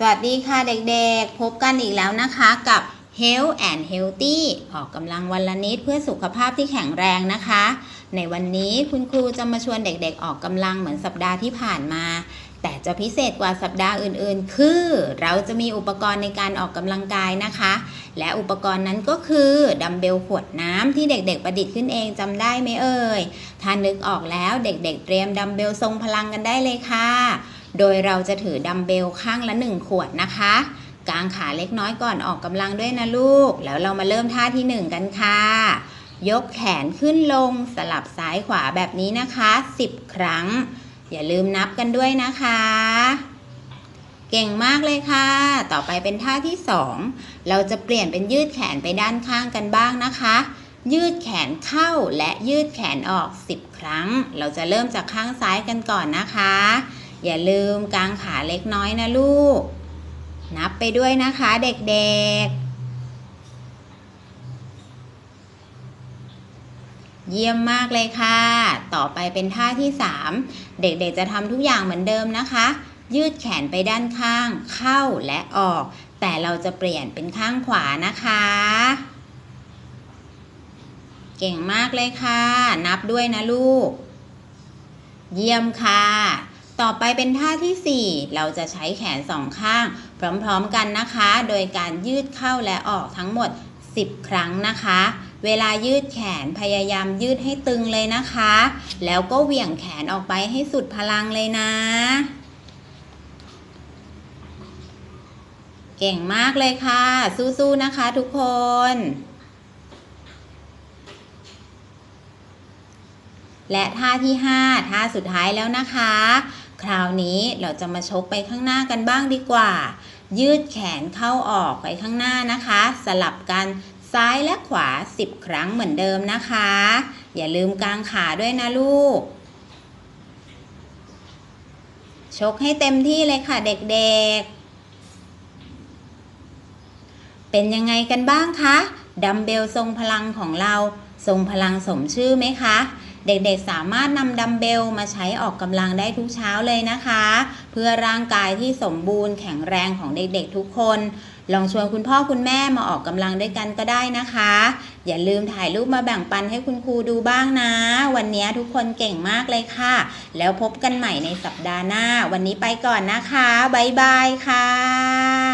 สวัสดีค่ะเด็กๆ พบกันอีกแล้วนะคะกับ Health and Healthy ออกกำลังวันละนิดเพื่อสุขภาพที่แข็งแรงนะคะ ในวันนี้คุณครูจะมาชวนเด็กๆ ออกกำลังเหมือนสัปดาห์ที่ผ่านมา แต่จะพิเศษกว่าสัปดาห์อื่นๆ คือเราจะมีอุปกรณ์ในการออกกำลังกายนะคะ และอุปกรณ์นั้นก็คือดัมเบลขวดน้ำที่เด็กๆ ประดิษฐ์ขึ้นเองจำได้ไหมเอ่ยถ้านึกออกแล้วเด็กๆ เตรียมดัมเบลทรงพลังกันได้เลยค่ะ โดยเราจะถือดัมเบลข้างละ 1 ขวดนะคะกางขาเล็กน้อยก่อนออกกำลังด้วยนะลูก แล้วเรามาเริ่มท่าที่ 1 กันค่ะ ยกแขนขึ้นลงสลับซ้ายขวาแบบนี้นะคะ 10 ครั้ง อย่าลืมนับกันด้วยนะคะ เก่งมากเลยค่ะ ต่อไปเป็นท่าที่ 2 เราจะเปลี่ยนเป็นยืดแขนไปด้านข้างกันบ้างนะคะ ยืดแขนเข้าและยืดแขนออก 10 ครั้ง เราจะเริ่มจากข้างซ้ายกันก่อนนะคะ อย่าลืมกางขาเล็กน้อยนะลูก นับไปด้วยนะคะเด็กๆ เยี่ยมมากเลยค่ะ ต่อไปเป็นท่าที่ 3 เด็กๆจะทำทุกอย่างเหมือนเดิมนะคะ ยืดแขนไปด้านข้าง เข้าและออก แต่เราจะเปลี่ยนเป็นข้างขวานะคะเก่งมากเลยค่ะ นับด้วยนะลูก เยี่ยมค่ะ ต่อไปเป็นท่าที่ 4 เราจะใช้แขนสองข้าง พร้อมๆกันนะคะ โดยการยืดเข้าและออกทั้งหมด 10 ครั้งนะคะ เวลายืดแขนพยายามยืดให้ตึงเลยนะคะ แล้วก็เหวี่ยงแขนออกไปให้สุดพลังเลยนะ เก่งมากเลยค่ะ สู้ๆนะคะทุกคนและท่าที่ 5 ท่าสุดท้ายแล้วนะคะ คราวนี้เราจะมาชกไปข้างหน้ากันบ้างดีกว่า ยืดแขนเข้าออกไปข้างหน้านะคะ สลับกันซ้ายและขวา 10 ครั้งเหมือนเดิมนะคะ อย่าลืมกางขาด้วยนะลูก ชกให้เต็มที่เลยค่ะเด็กๆ เป็นยังไงกันบ้างคะ ดัมเบลทรงพลังของเราทรงพลังสมชื่อไหมคะ เด็กๆสามารถนำดัมเบลมาใช้ออกกำลังได้ทุกเช้าเลยนะคะ เพื่อร่างกายที่สมบูรณ์แข็งแรงของเด็กๆทุกคน ลองชวนคุณพ่อคุณแม่มาออกกำลังด้วยกันก็ได้นะคะ อย่าลืมถ่ายรูปมาแบ่งปันให้คุณครูดูบ้างนะ วันนี้ทุกคนเก่งมากเลยค่ะ แล้วพบกันใหม่ในสัปดาห์หน้า วันนี้ไปก่อนนะคะบ๊ายบายค่ะ